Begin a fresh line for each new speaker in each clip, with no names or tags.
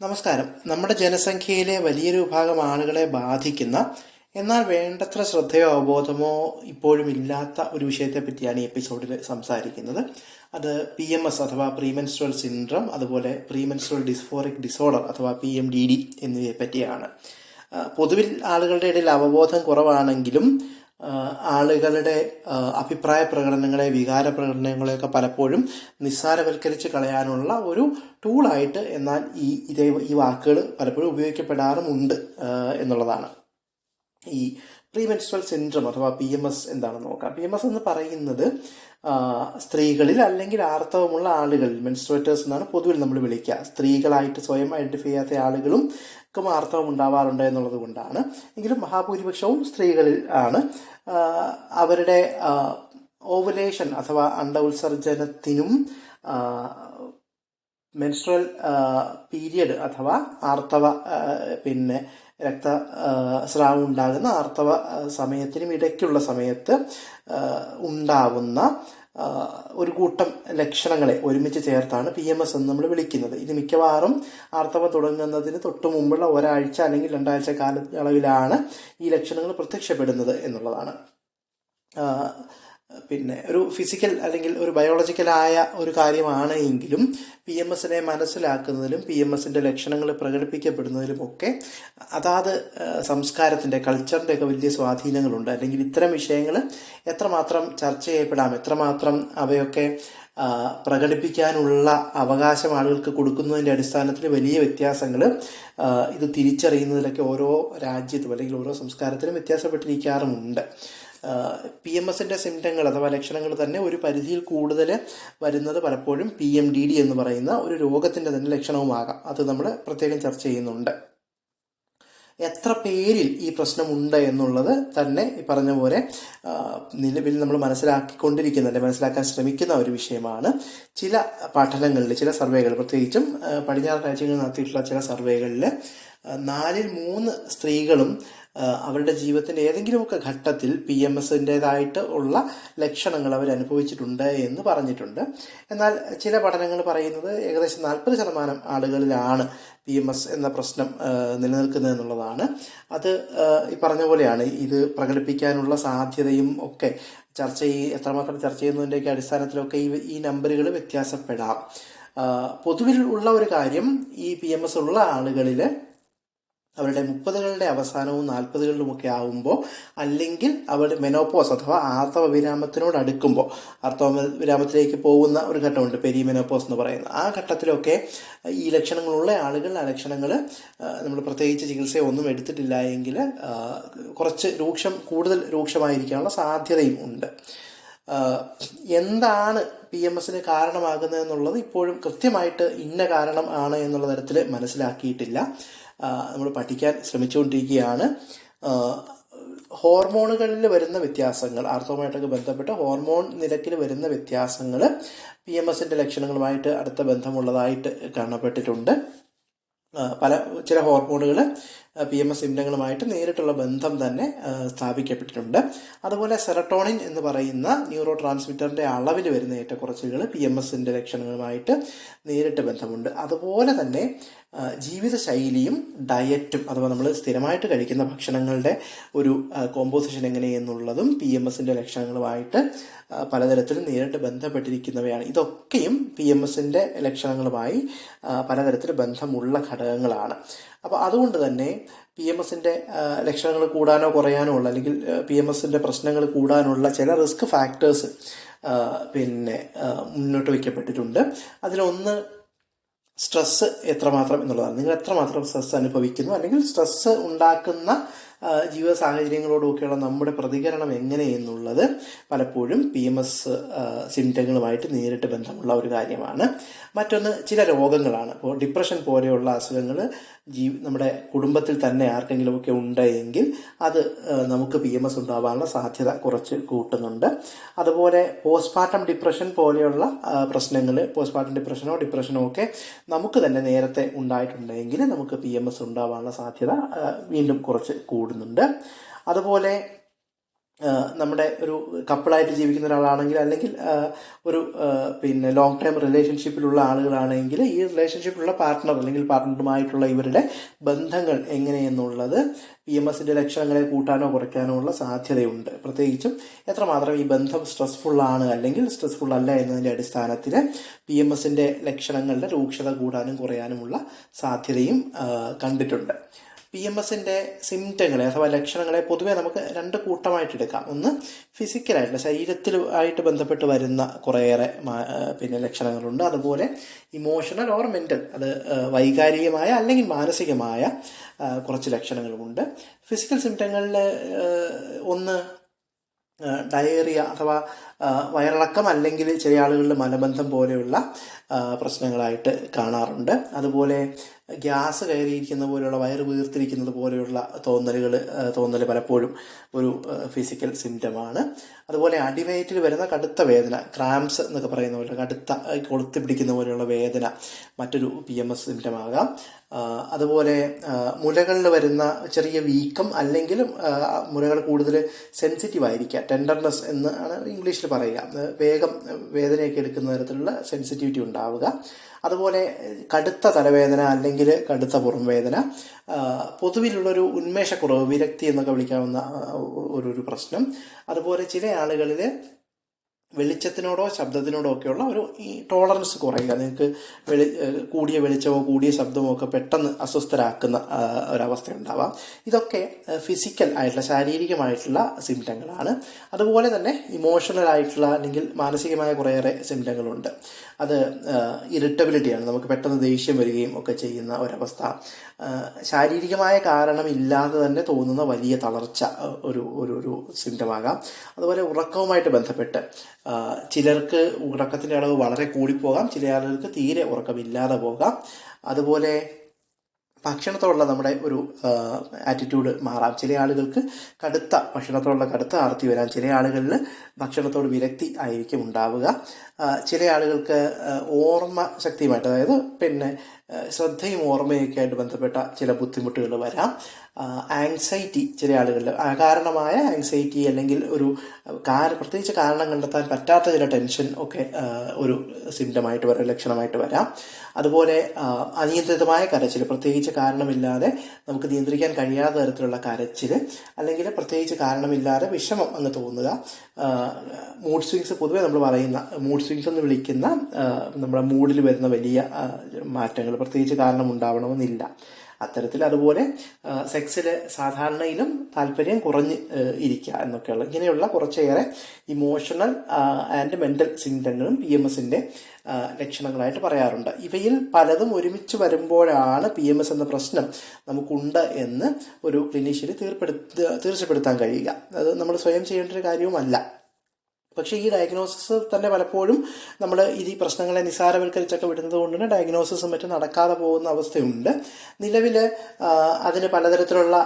നമസ്കാരം. നമ്മുടെ ജനസംഖ്യയിലെ വലിയൊരു വിഭാഗം ആളുകളെ ബാധിക്കുന്ന എന്നാൽ വേണ്ടത്ര ശ്രദ്ധയോ അവബോധമോ ഇപ്പോഴും ഇല്ലാത്ത ഒരു വിഷയത്തെ പറ്റിയാണ് ഈ എപ്പിസോഡിൽ സംസാരിക്കുന്നത്. അത് പി എം എസ് അഥവാ പ്രീമെൻസ്ട്രൽ സിൻഡ്രം അതുപോലെ പ്രീമെൻസ്ട്രൽ ഡിസ്ഫോറിക് ഡിസോർഡർ അഥവാ പി എം ഡി ഡി എന്നിവയെ പറ്റിയാണ് പൊതുവിൽ ആളുകളുടെ ഇടയിൽ അവബോധം കുറവാണെങ്കിലും ആളുകളുടെ അഭിപ്രായ പ്രകടനങ്ങളെ വികാര പ്രകടനങ്ങളെയൊക്കെ പലപ്പോഴും നിസ്സാരവൽക്കരിച്ച് കളയാനുള്ള ഒരു ടൂളായിട്ട് എന്നാൽ ഈ ഇതേ ഈ വാക്കുകൾ പലപ്പോഴും ഉപയോഗിക്കപ്പെടാറുമുണ്ട് എന്നുള്ളതാണ്. ഈ പ്രീമെൻസ്ട്രൽ സിൻഡ്രം അഥവാ പി എം എസ് എന്താണെന്ന് നോക്കാം. പി എം എസ് എന്ന് പറയുന്നത് സ്ത്രീകളിൽ അല്ലെങ്കിൽ ആർത്തവമുള്ള ആളുകളിൽ മെൻസ്ട്രേറ്റേഴ്സ് എന്നാണ് പൊതുവിൽ നമ്മൾ വിളിക്കുക. സ്ത്രീകളായിട്ട് സ്വയം ഐഡന്റിഫൈ ചെയ്യാത്ത ആളുകളും ക്കും ആർത്തവം ഉണ്ടാവാറുണ്ട് എന്നുള്ളത് കൊണ്ടാണ്. എങ്കിലും മഹാഭൂരിപക്ഷവും സ്ത്രീകളിൽ ആണ്. അവരുടെ ഓവുലേഷൻ അഥവാ അണ്ട ഉത്സർജനത്തിനും മെൻസ്ട്രൽ പീരിയഡ് അഥവാ ആർത്തവ പിന്നെ രക്ത സ്രാവം ഉണ്ടാകുന്ന ആർത്തവ സമയത്തിനും ഇടയ്ക്കുള്ള സമയത്ത് ഉണ്ടാവുന്ന ഒരു കൂട്ടം ലക്ഷണങ്ങളെ ഒരുമിച്ച് ചേർത്താണ് പി എം എസ് എന്ന് നമ്മൾ വിളിക്കുന്നത്. ഇത് മിക്കവാറും ആർത്തവം തുടങ്ങുന്നതിന് തൊട്ട് മുമ്പുള്ള ഒരാഴ്ച അല്ലെങ്കിൽ രണ്ടാഴ്ച കാലയളവിലാണ് ഈ ലക്ഷണങ്ങൾ പ്രത്യക്ഷപ്പെടുന്നത് എന്നുള്ളതാണ്. പിന്നെ ഒരു ഫിസിക്കൽ അല്ലെങ്കിൽ ഒരു ബയോളജിക്കലായ ഒരു കാര്യമാണ് എങ്കിലും പി എം എസിനെ മനസ്സിലാക്കുന്നതിലും പി എം എസിന്റെ ലക്ഷണങ്ങൾ പ്രകടിപ്പിക്കപ്പെടുന്നതിലും ഒക്കെ അതാത് സംസ്കാരത്തിന്റെ കൾച്ചറിന്റെ ഒക്കെ വലിയ സ്വാധീനങ്ങളുണ്ട്. അല്ലെങ്കിൽ ഇത്തരം വിഷയങ്ങൾ എത്രമാത്രം ചർച്ച ചെയ്യപ്പെടാം എത്രമാത്രം അവയൊക്കെ പ്രകടിപ്പിക്കാനുള്ള അവകാശം ആളുകൾക്ക് കൊടുക്കുന്നതിന്റെ അടിസ്ഥാനത്തിൽ വലിയ വ്യത്യാസങ്ങൾ ഇത് തിരിച്ചറിയുന്നതിലൊക്കെ ഓരോ രാജ്യത്തും അല്ലെങ്കിൽ ഓരോ സംസ്കാരത്തിലും വ്യത്യാസപ്പെട്ടിരിക്കാറുമുണ്ട്. പി എം എസിന്റെ സിംറ്റങ്ങൾ അഥവാ ലക്ഷണങ്ങൾ തന്നെ ഒരു പരിധിയിൽ കൂടുതൽ വരുന്നത് പലപ്പോഴും പി എം ഡി ഡി എന്ന് പറയുന്ന ഒരു രോഗത്തിന്റെ തന്നെ ലക്ഷണവുമാകാം. അത് നമ്മൾ പ്രത്യേകം ചർച്ച ചെയ്യുന്നുണ്ട്. എത്ര പേരിൽ ഈ പ്രശ്നമുണ്ട് എന്നുള്ളത് തന്നെ ഈ പറഞ്ഞ പോലെ നിലവിൽ നമ്മൾ മനസ്സിലാക്കിക്കൊണ്ടിരിക്കുന്ന അല്ലെങ്കിൽ മനസ്സിലാക്കാൻ ശ്രമിക്കുന്ന ഒരു വിഷയമാണ്. ചില പഠനങ്ങളിൽ ചില സർവേകൾ പ്രത്യേകിച്ചും പടിഞ്ഞാറ് രാജ്യങ്ങളിൽ നടത്തിയിട്ടുള്ള ചില സർവേകളിൽ നാലിൽ മൂന്ന് സ്ത്രീകളും അവരുടെ ജീവിതത്തിന്റെ ഏതെങ്കിലുമൊക്കെ ഘട്ടത്തിൽ പി എം എസിന്റെതായിട്ട് ഉള്ള ലക്ഷണങ്ങൾ അവർ അനുഭവിച്ചിട്ടുണ്ട് എന്ന് പറഞ്ഞിട്ടുണ്ട്. എന്നാൽ ചില പഠനങ്ങൾ പറയുന്നത് ഏകദേശം നാൽപ്പത് ശതമാനം ആളുകളിലാണ് പി എം എസ് എന്ന പ്രശ്നം നിലനിൽക്കുന്നത് എന്നുള്ളതാണ്. അത് ഈ പറഞ്ഞ പോലെയാണ്. ഇത് പ്രകടിപ്പിക്കാനുള്ള സാധ്യതയും ഒക്കെ ചർച്ച ചെയ്യ എത്രമാത്രം ചർച്ച ചെയ്യുന്നതിന്റെയൊക്കെ അടിസ്ഥാനത്തിലൊക്കെ ഈ ഈ നമ്പറുകൾ വ്യത്യാസപ്പെടാം. പൊതുവിൽ ഉള്ള ഒരു കാര്യം ഈ പി എം എസ് ഉള്ള ആളുകളിൽ അവരുടെ മുപ്പതുകളുടെ അവസാനവും നാൽപ്പതുകളിലുമൊക്കെ ആവുമ്പോൾ അല്ലെങ്കിൽ അവരുടെ മെനോപ്പോസ് അഥവാ ആർത്തവ വിരാമത്തിനോട് അടുക്കുമ്പോൾ ആർത്തവ വിരാമത്തിലേക്ക് പോകുന്ന ഒരു ഘട്ടമുണ്ട് പെരി മെനോപ്പോസ് എന്ന് പറയുന്നത്. ആ ഘട്ടത്തിലൊക്കെ ഈ ലക്ഷണങ്ങളുള്ള ആളുകൾ ആ ലക്ഷണങ്ങൾ നമ്മൾ പ്രത്യേകിച്ച് ചികിത്സയൊന്നും എടുത്തിട്ടില്ല എങ്കിൽ കുറച്ച് രൂക്ഷം കൂടുതൽ രൂക്ഷമായിരിക്കാനുള്ള സാധ്യതയും ഉണ്ട്. എന്താണ് പി എം എസിന് കാരണമാകുന്നത് എന്നുള്ളത് ഇപ്പോഴും കൃത്യമായിട്ട് ഇന്ന കാരണം ആണ് എന്നുള്ള തരത്തിൽ മനസ്സിലാക്കിയിട്ടില്ല. നമ്മൾ പഠിക്കാൻ ശ്രമിച്ചുകൊണ്ടിരിക്കുകയാണ്. ഹോർമോണുകളിൽ വരുന്ന വ്യത്യാസങ്ങൾ ആർത്തവുമായിട്ടൊക്കെ ബന്ധപ്പെട്ട് ഹോർമോൺ നിരക്കിൽ വരുന്ന വ്യത്യാസങ്ങൾ പി എം എസിന്റെ ലക്ഷണങ്ങളുമായിട്ട് അടുത്ത ബന്ധമുള്ളതായിട്ട് കാണപ്പെട്ടിട്ടുണ്ട്. പല ചില ഹോർമോണുകൾ പി എം എസ് സിംറ്റങ്ങളുമായിട്ട് നേരിട്ടുള്ള ബന്ധം തന്നെ സ്ഥാപിക്കപ്പെട്ടിട്ടുണ്ട്. അതുപോലെ സെറട്ടോണിൻ എന്ന് പറയുന്ന ന്യൂറോ ട്രാൻസ്മിറ്ററിന്റെ അളവിൽ വരുന്ന ഏറ്റക്കുറച്ചുകൾ പി എം എസിന്റെ ലക്ഷണങ്ങളുമായിട്ട് നേരിട്ട് ബന്ധമുണ്ട്. അതുപോലെ തന്നെ ജീവിതശൈലിയും ഡയറ്റും അഥവാ നമ്മൾ സ്ഥിരമായിട്ട് കഴിക്കുന്ന ഭക്ഷണങ്ങളുടെ ഒരു കോമ്പോസിഷൻ എങ്ങനെയെന്നുള്ളതും പി എം എസിന്റെ ലക്ഷണങ്ങളുമായിട്ട് പലതരത്തിലും നേരിട്ട് ബന്ധപ്പെട്ടിരിക്കുന്നവയാണ്. ഇതൊക്കെയും പി എം എസിന്റെ ലക്ഷണങ്ങളുമായി പലതരത്തിൽ ബന്ധമുള്ള ഘടകങ്ങളാണ്. അപ്പോൾ അതുകൊണ്ട് തന്നെ പി എം എസിന്റെ ലക്ഷണങ്ങൾ കൂടാനോ കുറയാനോ ഉള്ള അല്ലെങ്കിൽ പി എം എസിന്റെ പ്രശ്നങ്ങൾ കൂടാനുള്ള ചില റിസ്ക് ഫാക്ടേഴ്സ് പിന്നെ മുന്നോട്ട് വയ്ക്കപ്പെട്ടിട്ടുണ്ട്. അതിലൊന്ന് സ്ട്രെസ് എത്രമാത്രം എന്നുള്ളതാണ്. നിങ്ങൾ എത്രമാത്രം സ്ട്രെസ് അനുഭവിക്കുന്നു അല്ലെങ്കിൽ സ്ട്രെസ് ഉണ്ടാക്കുന്ന ജീവിത സാഹചര്യങ്ങളോടൊക്കെയുള്ള നമ്മുടെ പ്രതികരണം എങ്ങനെയെന്നുള്ളത് പലപ്പോഴും പി എം എസ് സിംറ്റങ്ങളുമായിട്ട് നേരിട്ട് ബന്ധമുള്ള ഒരു കാര്യമാണ്. മറ്റൊന്ന് ചില രോഗങ്ങളാണ്. ഇപ്പോൾ ഡിപ്രഷൻ പോലെയുള്ള അസുഖങ്ങൾ ജീ നമ്മുടെ കുടുംബത്തിൽ തന്നെ ആർക്കെങ്കിലുമൊക്കെ ഉണ്ടെങ്കിൽ അത് നമുക്ക് പി എം എസ് ഉണ്ടാവാനുള്ള സാധ്യത കുറച്ച് കൂട്ടുന്നുണ്ട്. അതുപോലെ പോസ്റ്റ്മോർട്ടം ഡിപ്രഷൻ പോലെയുള്ള പ്രശ്നങ്ങൾ പോസ്റ്റ്മോർട്ടം ഡിപ്രഷനോ ഡിപ്രഷനോ ഒക്കെ നമുക്ക് തന്നെ നേരത്തെ ഉണ്ടായിട്ടുണ്ടെങ്കിൽ നമുക്ക് പി എം എസ് ഉണ്ടാവാനുള്ള സാധ്യത വീണ്ടും കുറച്ച് കൂടുന്നുണ്ട്. അതുപോലെ നമ്മുടെ ഒരു കപ്പിളായിട്ട് ജീവിക്കുന്ന ഒരാളാണെങ്കിൽ അല്ലെങ്കിൽ ഒരു പിന്നെ ലോങ് ടൈം റിലേഷൻഷിപ്പിലുള്ള ആളുകളാണെങ്കിൽ ഈ റിലേഷൻഷിപ്പിലുള്ള പാർട്ട്ണർ അല്ലെങ്കിൽ പാർട്ട്ണറുമായിട്ടുള്ള ഇവരുടെ ബന്ധങ്ങൾ എങ്ങനെയെന്നുള്ളത് പി എം എസിന്റെ ലക്ഷണങ്ങളെ കൂട്ടാനോ കുറയ്ക്കാനോ ഉള്ള സാധ്യതയുണ്ട്. പ്രത്യേകിച്ചും എത്രമാത്രം ഈ ബന്ധം സ്ട്രെസ്ഫുള്ളാണ് അല്ലെങ്കിൽ സ്ട്രെസ്ഫുൾ അല്ല എന്നതിന്റെ അടിസ്ഥാനത്തിൽ പി എം എസിന്റെ ലക്ഷണങ്ങളുടെ രൂക്ഷത കൂടാനും കുറയാനുമുള്ള സാധ്യതയും കണ്ടിട്ടുണ്ട്. പി എം എസിന്റെ സിംറ്റങ്ങളെ അഥവാ ലക്ഷണങ്ങളെ പൊതുവേ നമുക്ക് രണ്ട് കൂട്ടമായിട്ട് എടുക്കാം. ഒന്ന് ഫിസിക്കലായിട്ടുള്ള ശരീരത്തിൽ ആയിട്ട് ബന്ധപ്പെട്ട് വരുന്ന കുറേയേറെ പിന്നെ ലക്ഷണങ്ങളുണ്ട്. അതുപോലെ ഇമോഷണൽ ഓർ മെന്റൽ അത് വൈകാരികമായ അല്ലെങ്കിൽ മാനസികമായ കുറച്ച് ലക്ഷണങ്ങളുമുണ്ട്. ഫിസിക്കൽ സിംറ്റങ്ങളിൽ ഒന്ന് ഡയേറിയ അഥവാ വയറിളക്കം അല്ലെങ്കിൽ ചില ആളുകളിൽ മലബന്ധം പോലെയുള്ള പ്രശ്നങ്ങളായിട്ട് കാണാറുണ്ട്. അതുപോലെ ഗ്യാസ് കയറിയിരിക്കുന്ന പോലെയുള്ള വയറ് വീർത്തിരിക്കുന്നത് പോലെയുള്ള തോന്നലുകൾ തോന്നൽ പലപ്പോഴും ഒരു ഫിസിക്കൽ സിംറ്റമാണ് അതുപോലെ അടിവയറ്റിൽ വരുന്ന കടുത്ത വേദന ക്രാംസ് എന്നൊക്കെ പറയുന്ന പോലെ കടുത്ത കൊളുത്തി പിടിക്കുന്ന പോലെയുള്ള വേദന മറ്റൊരു പി എം എസ് സിംറ്റമാകാം അതുപോലെ മുലകളിൽ വരുന്ന ചെറിയ വീക്കം അല്ലെങ്കിൽ മുലകൾ കൂടുതൽ സെൻസിറ്റീവ് ആയിരിക്കുക ടെൻഡർനെസ് എന്ന് ആണ് ഇംഗ്ലീഷിൽ പറയുക. അത് വേഗം വേദനയൊക്കെ എടുക്കുന്ന തരത്തിലുള്ള സെൻസിറ്റിവിറ്റി ഉണ്ടാവുക. അതുപോലെ കടുത്ത തലവേദന അല്ലെങ്കിൽ കടുത്ത പുറം വേദന ആ, പൊതുവിലുള്ളൊരു ഉന്മേഷക്കുറവ് വിരക്തി എന്നൊക്കെ വിളിക്കാവുന്ന ഒരു ഒരു പ്രശ്നം. അതുപോലെ ചില ആളുകളിൽ വെളിച്ചത്തിനോടോ ശബ്ദത്തിനോടോ ഒക്കെയുള്ള ഒരു ഈ ടോളറൻസ് കുറയുക. നിങ്ങൾക്ക് വെളി കൂടിയ വെളിച്ചമോ കൂടിയ ശബ്ദമോ ഒക്കെ പെട്ടെന്ന് അസ്വസ്ഥരാക്കുന്ന ഒരവസ്ഥ ഉണ്ടാവാം. ഇതൊക്കെ ഫിസിക്കൽ ആയിട്ടുള്ള ശാരീരികമായിട്ടുള്ള സിംറ്റങ്ങളാണ് അതുപോലെ തന്നെ ഇമോഷണൽ ആയിട്ടുള്ള അല്ലെങ്കിൽ മാനസികമായ കുറേയേറെ സിംറ്റങ്ങളുണ്ട് അത് ഇറിറ്റബിലിറ്റിയാണ് നമുക്ക് പെട്ടെന്ന് ദേഷ്യം വരികയും ഒക്കെ ചെയ്യുന്ന ഒരവസ്ഥ. ശാരീരികമായ കാരണമില്ലാതെ തന്നെ തോന്നുന്ന വലിയ തളർച്ച ഒരു ഒരു ഒരു സിംറ്റമാകാം. അതുപോലെ ഉറക്കവുമായിട്ട് ബന്ധപ്പെട്ട് ചിലർക്ക് ഉറക്കത്തിന്റെ അളവ് വളരെ കൂടിപ്പോകാം. ചില ആളുകൾക്ക് തീരെ ഉറക്കമില്ലാതെ പോകാം. അതുപോലെ ഭക്ഷണത്തോടുള്ള നമ്മുടെ ഒരു ആറ്റിറ്റ്യൂഡ് മാറാം. ചില ആളുകൾക്ക് കടുത്ത ഭക്ഷണത്തോടുള്ള കടുത്ത ആർത്തി വരാം. ചില ആളുകളിൽ ഭക്ഷണത്തോട് വിരക്തി ആയിരിക്കും ഉണ്ടാവുക. ചില ആളുകൾക്ക് ഓർമ്മ ശക്തിയുമായിട്ട് അതായത് പിന്നെ ശ്രദ്ധയും ഓർമ്മയൊക്കെ ആയിട്ട് ബന്ധപ്പെട്ട ചില ബുദ്ധിമുട്ടുകൾ വരാം. ആങ്സൈറ്റി ചില ആളുകളിൽ അകാരണമായ ആങ്സൈറ്റി അല്ലെങ്കിൽ ഒരു കാര പ്രത്യേകിച്ച് കാരണം കണ്ടെത്താൻ പറ്റാത്ത ചില ടെൻഷൻ ഒക്കെ ഒരു സിംറ്റമായിട്ട് വരാം ലക്ഷണമായിട്ട് വരാം. അതുപോലെ അനിയന്ത്രിതമായ കരച്ചിൽ പ്രത്യേകിച്ച് കാരണമില്ലാതെ നമുക്ക് നിയന്ത്രിക്കാൻ കഴിയാത്ത തരത്തിലുള്ള കരച്ചിൽ അല്ലെങ്കിൽ പ്രത്യേകിച്ച് കാരണമില്ലാതെ വിഷമം എന്ന് തോന്നുക. മൂഡ് സ്വിങ്സ് പൊതുവേ നമ്മൾ പറയുന്ന മൂഡ് സ്വിങ്സ് എന്ന് വിളിക്കുന്ന നമ്മുടെ മൂഡിൽ വരുന്ന വലിയ മാറ്റങ്ങൾ പ്രത്യേകിച്ച് കാരണം ഉണ്ടാവണമെന്നില്ല അത്തരത്തിൽ അതുപോലെ സെക്സിൽ സാധാരണയിലും താല്പര്യം കുറഞ്ഞ് ഇരിക്കുക എന്നൊക്കെയുള്ള ഇങ്ങനെയുള്ള കുറച്ചേറെ ഇമോഷണൽ ആൻഡ് മെന്റൽ സിംറ്റങ്ങളും പി എം എസിന്റെ ലക്ഷണങ്ങളായിട്ട് പറയാറുണ്ട്. ഇവയിൽ പലതും ഒരുമിച്ച് വരുമ്പോഴാണ് പി എം എസ് എന്ന പ്രശ്നം നമുക്കുണ്ട് എന്ന് ഒരു ക്ലിനീഷ്യന് തീർപ്പെടുത്ത തീർച്ചപ്പെടുത്താൻ കഴിയുക. അത് നമ്മൾ സ്വയം ചെയ്യേണ്ട ഒരു കാര്യവുമല്ല. പക്ഷേ ഈ ഡയഗ്നോസിസ് തന്നെ പലപ്പോഴും നമ്മൾ ഈ പ്രശ്നങ്ങളെ നിസാരവൽക്കരിച്ചൊക്കെ വിടുന്നത് കൊണ്ട് തന്നെ ഡയഗ്നോസിസും മറ്റും നടക്കാതെ പോകുന്ന അവസ്ഥയുണ്ട്. നിലവിൽ അതിന് പലതരത്തിലുള്ള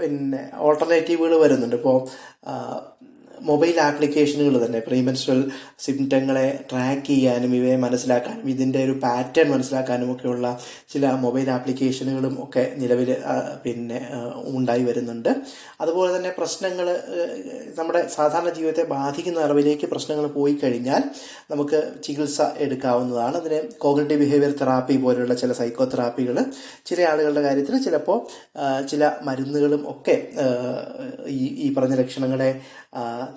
പിന്നെ ഓൾട്ടർനേറ്റീവുകൾ വരുന്നുണ്ട്. ഇപ്പോൾ മൊബൈൽ ആപ്ലിക്കേഷനുകൾ തന്നെ. പ്രീമെൻസ്ട്രൽ സിംറ്റങ്ങളെ ട്രാക്ക് ചെയ്യാനും ഇവയെ മനസ്സിലാക്കാനും ഇതിന്റെ ഒരു പാറ്റേൺ മനസ്സിലാക്കാനും ഒക്കെയുള്ള ചില മൊബൈൽ ആപ്ലിക്കേഷനുകളും ഒക്കെ നിലവിൽ പിന്നെ ഉണ്ടായി വരുന്നുണ്ട്. അതുപോലെ തന്നെ പ്രശ്നങ്ങൾ നമ്മുടെ സാധാരണ ജീവിതത്തെ ബാധിക്കുന്ന അറിവിലേക്ക് പ്രശ്നങ്ങൾ പോയി കഴിഞ്ഞാൽ നമുക്ക് ചികിത്സ എടുക്കാവുന്നതാണ്. അതിന് കോഗ്നേറ്റീവ് ബിഹേവിയർ തെറാപ്പി പോലെയുള്ള ചില സൈക്കോ തെറാപ്പികൾ ചില ആളുകളുടെ കാര്യത്തിൽ ചിലപ്പോൾ ചില മരുന്നുകളും ഒക്കെ ഈ ഈ പറഞ്ഞ ലക്ഷണങ്ങളെ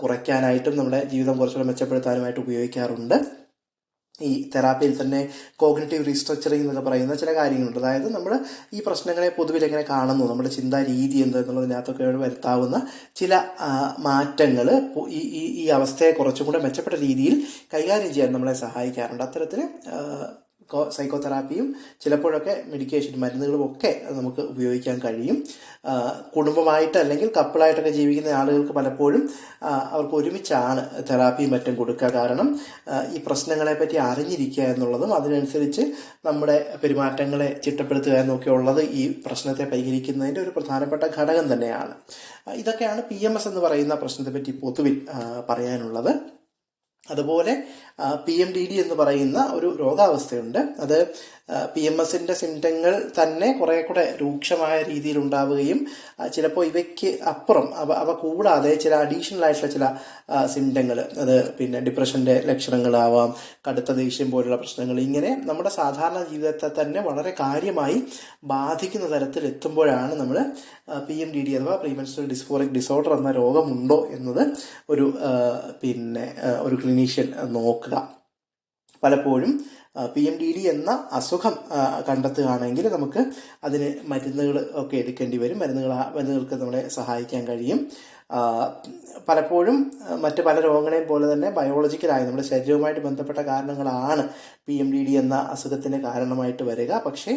കുറയ്ക്കാനായിട്ടും നമ്മുടെ ജീവിതം കുറച്ചുകൂടെ മെച്ചപ്പെടുത്താനുമായിട്ട് ഉപയോഗിക്കാറുണ്ട്. ഈ തെറാപ്പിയിൽ തന്നെ കോഗ്നറ്റീവ് റീസ്ട്രക്ചറിങ് എന്നൊക്കെ പറയുന്ന ചില കാര്യങ്ങളുണ്ട്. അതായത് നമ്മൾ ഈ പ്രശ്നങ്ങളെ പൊതുവിൽ എങ്ങനെ കാണുന്നു നമ്മുടെ ചിന്താ രീതി എന്ത് എന്നുള്ളതിനകത്തൊക്കെ വരുത്താവുന്ന ചില മാറ്റങ്ങൾ ഈ ഈ അവസ്ഥയെ കുറച്ചും കൂടെ മെച്ചപ്പെട്ട രീതിയിൽ കൈകാര്യം ചെയ്യാൻ നമ്മളെ സഹായിക്കാറുണ്ട്. അത്തരത്തിൽ സൈക്കോ തെറാപ്പിയും ചിലപ്പോഴൊക്കെ മെഡിക്കേഷൻ മരുന്നുകളും ഒക്കെ നമുക്ക് ഉപയോഗിക്കാൻ കഴിയും. കുടുംബമായിട്ട് അല്ലെങ്കിൽ കപ്പിളായിട്ടൊക്കെ ജീവിക്കുന്ന ആളുകൾക്ക് പലപ്പോഴും അവർക്ക് ഒരുമിച്ചാണ് തെറാപ്പിയും മറ്റും കൊടുക്കുക. കാരണം ഈ പ്രശ്നങ്ങളെപ്പറ്റി അറിഞ്ഞിരിക്കുക എന്നുള്ളതും അതിനനുസരിച്ച് നമ്മുടെ പെരുമാറ്റങ്ങളെ ചിട്ടപ്പെടുത്തുക എന്നൊക്കെ ഉള്ളത് ഈ പ്രശ്നത്തെ പരിഹരിക്കുന്നതിന്റെ ഒരു പ്രധാനപ്പെട്ട ഘടകം തന്നെയാണ്. ഇതൊക്കെയാണ് പി എന്ന് പറയുന്ന പ്രശ്നത്തെപ്പറ്റി പൊതുവിൽ പറയാനുള്ളത്. അതുപോലെ പി എം ഡി ഡി എന്ന് പറയുന്ന ഒരു രോഗാവസ്ഥയുണ്ട്. അത് പി എം എസിന്റെ സിംറ്റങ്ങൾ തന്നെ കുറെ കൂടെ രൂക്ഷമായ രീതിയിൽ ഉണ്ടാവുകയും ചിലപ്പോൾ ഇവയ്ക്ക് അപ്പുറം അവ അവ കൂടാതെ ചില അഡീഷണൽ ആയിട്ടുള്ള ചില സിംറ്റങ്ങൾ അത് പിന്നെ ഡിപ്രഷന്റെ ലക്ഷണങ്ങളാവാം കടുത്ത ദേഷ്യം പോലുള്ള പ്രശ്നങ്ങൾ ഇങ്ങനെ നമ്മുടെ സാധാരണ ജീവിതത്തെ തന്നെ വളരെ കാര്യമായി ബാധിക്കുന്ന തരത്തിൽ എത്തുമ്പോഴാണ് നമ്മൾ പി എം ഡി ഡി അഥവാ പ്രീമെൻസ്ട്രൽ ഡിസ്ഫോറിക് ഡിസോർഡർ എന്ന രോഗമുണ്ടോ എന്നത് ഒരു പിന്നെ ഒരു ക്ലിനീഷ്യൻ നോക്കുക. പലപ്പോഴും പി എം ഡി ഡി എന്ന അസുഖം കണ്ടെത്തുകയാണെങ്കിൽ നമുക്ക് അതിന് മരുന്നുകൾ ഒക്കെ എടുക്കേണ്ടി വരും. മരുന്നുകൾ മരുന്നുകൾക്ക് നമ്മളെ സഹായിക്കാൻ കഴിയും. പലപ്പോഴും മറ്റ് പല രോഗങ്ങളെയും പോലെ തന്നെ ബയോളജിക്കലായി നമ്മുടെ ശരീരവുമായിട്ട് ബന്ധപ്പെട്ട കാരണങ്ങളാണ് പി എം ഡി ഡി എന്ന അസുഖത്തിന് കാരണമായിട്ട് വരിക. പക്ഷേ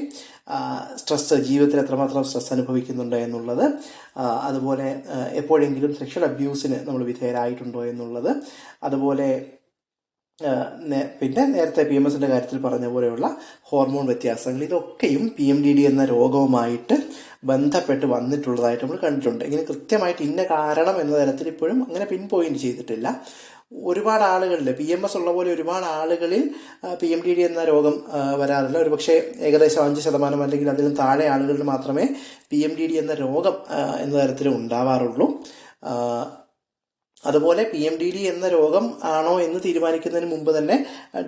സ്ട്രെസ് ജീവിതത്തിൽ എത്രമാത്രം സ്ട്രെസ് അനുഭവിക്കുന്നുണ്ട് എന്നുള്ളത് അതുപോലെ എപ്പോഴെങ്കിലും സെക്ഷൽ അബ്യൂസിന് നമ്മൾ വിധേയരായിട്ടുണ്ടോ എന്നുള്ളത് അതുപോലെ പിന്നെ നേരത്തെ പി എം എസിന്റെ കാര്യത്തിൽ പറഞ്ഞ പോലെയുള്ള ഹോർമോൺ വ്യത്യാസങ്ങൾ ഇതൊക്കെയും പി എം ഡി ഡി എന്ന രോഗവുമായിട്ട് ബന്ധപ്പെട്ട് വന്നിട്ടുള്ളതായിട്ട് നമ്മൾ കണ്ടിട്ടുണ്ട്. ഇങ്ങനെ കൃത്യമായിട്ട് ഇന്ന കാരണം എന്ന തരത്തിൽ ഇപ്പോഴും അങ്ങനെ പിൻ പോയിന്റ് ചെയ്തിട്ടില്ല. ഒരുപാട് ആളുകളിൽ പി എം എസ് ഉള്ള പോലെ ഒരുപാട് ആളുകളിൽ പി എം ഡി ഡി എന്ന രോഗം വരാറില്ല. ഒരുപക്ഷെ ഏകദേശം അഞ്ച് ശതമാനം അല്ലെങ്കിൽ അതിലും താഴെ ആളുകളിൽ മാത്രമേ പി എം ഡി ഡി എന്ന രോഗം എന്ന തരത്തിൽ ഉണ്ടാവാറുള്ളൂ. അതുപോലെ പി എം ഡി ഡി എന്ന രോഗം ആണോ എന്ന് തീരുമാനിക്കുന്നതിന് മുമ്പ് തന്നെ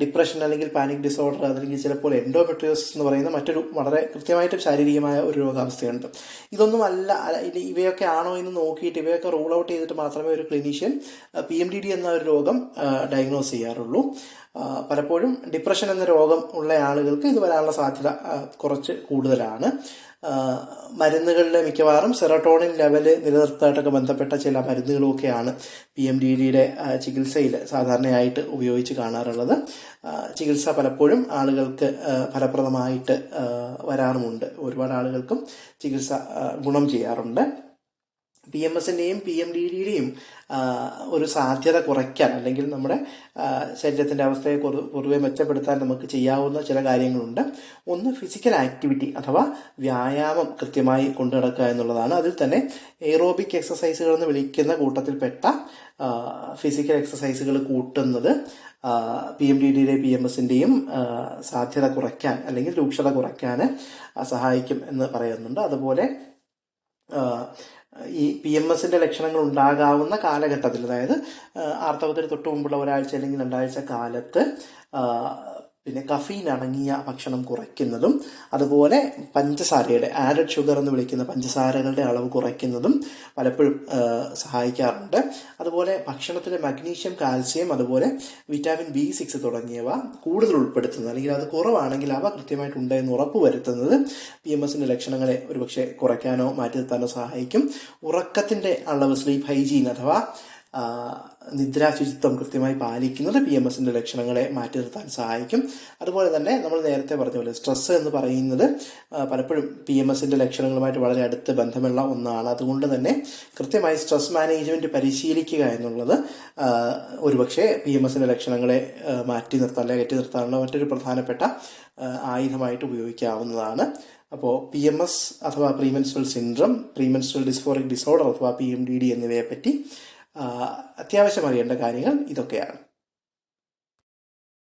ഡിപ്രഷൻ അല്ലെങ്കിൽ പാനിക് ഡിസോർഡർ അല്ലെങ്കിൽ ചിലപ്പോൾ എൻഡോമെട്രിയോസിസ് എന്ന് പറയുന്ന മറ്റൊരു വളരെ കൃത്യമായിട്ട് ശാരീരികമായ ഒരു രോഗാവസ്ഥയുണ്ട്. ഇതൊന്നും അല്ല ഇനി ഇവയൊക്കെ ആണോ എന്ന് നോക്കിയിട്ട് ഇവയൊക്കെ റൂൾ ഔട്ട് ചെയ്തിട്ട് മാത്രമേ ഒരു clinician P M D D എന്ന ഒരു രോഗം ഡയഗ്നോസ് ചെയ്യാറുള്ളൂ. പലപ്പോഴും ഡിപ്രഷൻ എന്ന രോഗം ഉള്ള ആളുകൾക്ക് ഇത് വരാനുള്ള സാധ്യത കുറച്ച് കൂടുതലാണ്. മരുന്നുകളിലെ മിക്കവാറും സെറട്ടോണിൻ ലെവൽ നിലനിർത്താനായിട്ടൊക്കെ ബന്ധപ്പെട്ട ചില മരുന്നുകളുമൊക്കെയാണ് പി എം ഡി ഡിയുടെ ചികിത്സയിൽ സാധാരണയായിട്ട് ഉപയോഗിച്ച് കാണാറുള്ളത്. ചികിത്സ പലപ്പോഴും ആളുകൾക്ക് ഫലപ്രദമായിട്ട് വരാറുമുണ്ട്. ഒരുപാട് ആളുകൾക്കും ചികിത്സ ഗുണം ചെയ്യാറുണ്ട്. പി എം എസിന്റെയും പി എം ഡി ഡിയുടെയും ഒരു സാധ്യത കുറയ്ക്കാൻ അല്ലെങ്കിൽ നമ്മുടെ ശരീരത്തിന്റെ അവസ്ഥയെ പൊതുവെ മെച്ചപ്പെടുത്താൻ നമുക്ക് ചെയ്യാവുന്ന ചില കാര്യങ്ങളുണ്ട്. ഒന്ന് ഫിസിക്കൽ ആക്ടിവിറ്റി അഥവാ വ്യായാമം കൃത്യമായി കൊണ്ടു നടക്കുക എന്നുള്ളതാണ്. അതിൽ തന്നെ എയ്റോബിക് എക്സസൈസുകൾ എന്ന് വിളിക്കുന്ന കൂട്ടത്തിൽപ്പെട്ട ഫിസിക്കൽ എക്സസൈസുകൾ കൂട്ടുന്നത് പി എം ഡി ഡിയുടെ പി എം എസിന്റെയും സാധ്യത കുറയ്ക്കാൻ അല്ലെങ്കിൽ രൂക്ഷത കുറയ്ക്കാൻ സഹായിക്കും എന്ന് പറയുന്നുണ്ട്. അതുപോലെ ഈ പി എം എസിന്റെ ലക്ഷണങ്ങൾ ഉണ്ടാകാവുന്ന കാലഘട്ടത്തിൽ അതായത് ആർത്തവത്തിന് തൊട്ട് മുമ്പുള്ള ഒരാഴ്ച അല്ലെങ്കിൽ രണ്ടാഴ്ച കാലത്ത് പിന്നെ കഫീൻ അടങ്ങിയ ഭക്ഷണം കുറയ്ക്കുന്നതും അതുപോലെ പഞ്ചസാരയുടെ ആഡഡ് ഷുഗർ എന്ന് വിളിക്കുന്ന പഞ്ചസാരകളുടെ അളവ് കുറയ്ക്കുന്നതും പലപ്പോഴും സഹായിക്കാറുണ്ട്. അതുപോലെ ഭക്ഷണത്തിലെ മഗ്നീഷ്യം കാൽസ്യം അതുപോലെ വിറ്റാമിൻ ബി സിക്സ് തുടങ്ങിയവ കൂടുതൽ ഉൾപ്പെടുത്തുന്നത് അല്ലെങ്കിൽ അത് കുറവാണെങ്കിൽ അവ കൃത്യമായിട്ടുണ്ട് എന്ന് ഉറപ്പ് വരുത്തുന്നത് പി എം എസിന്റെ ലക്ഷണങ്ങളെ ഒരുപക്ഷെ കുറയ്ക്കാനോ മാറ്റി നിർത്താനോ സഹായിക്കും. ഉറക്കത്തിന്റെ അളവ് സ്ലീപ്പ് ഹൈജീൻ അഥവാ ആ, നിദ്രാ ശുചിത്വം കൃത്യമായി പാലിക്കുന്നത് പി എം എസിന്റെ ലക്ഷണങ്ങളെ മാറ്റി നിർത്താൻ സഹായിക്കും. അതുപോലെ തന്നെ നമ്മൾ നേരത്തെ പറഞ്ഞ പോലെ സ്ട്രെസ് എന്ന് പറയുന്നത് പലപ്പോഴും പി എം എസിന്റെ ലക്ഷണങ്ങളുമായിട്ട് വളരെ അടുത്ത് ബന്ധമുള്ള ഒന്നാണ്. അതുകൊണ്ട് തന്നെ കൃത്യമായി സ്ട്രെസ് മാനേജ്മെന്റ് പരിശീലിക്കുക എന്നുള്ളത് ഒരുപക്ഷെ പി എം എസിന്റെ ലക്ഷണങ്ങളെ മാറ്റി നിർത്താൻ അല്ലെങ്കിൽ കയറ്റി നിർത്താനുള്ള മറ്റൊരു പ്രധാനപ്പെട്ട ആയുധമായിട്ട് ഉപയോഗിക്കാവുന്നതാണ്. അപ്പോൾ പി എം എസ് അഥവാ premenstrual syndrome premenstrual dysphoric disorder അഥവാ പി എം ഡി ഡി എന്നിവയെ പറ്റി ആ, അത്യാവശ്യം അറിയേണ്ട കാര്യങ്ങൾ ഇതൊക്കെയാണ്.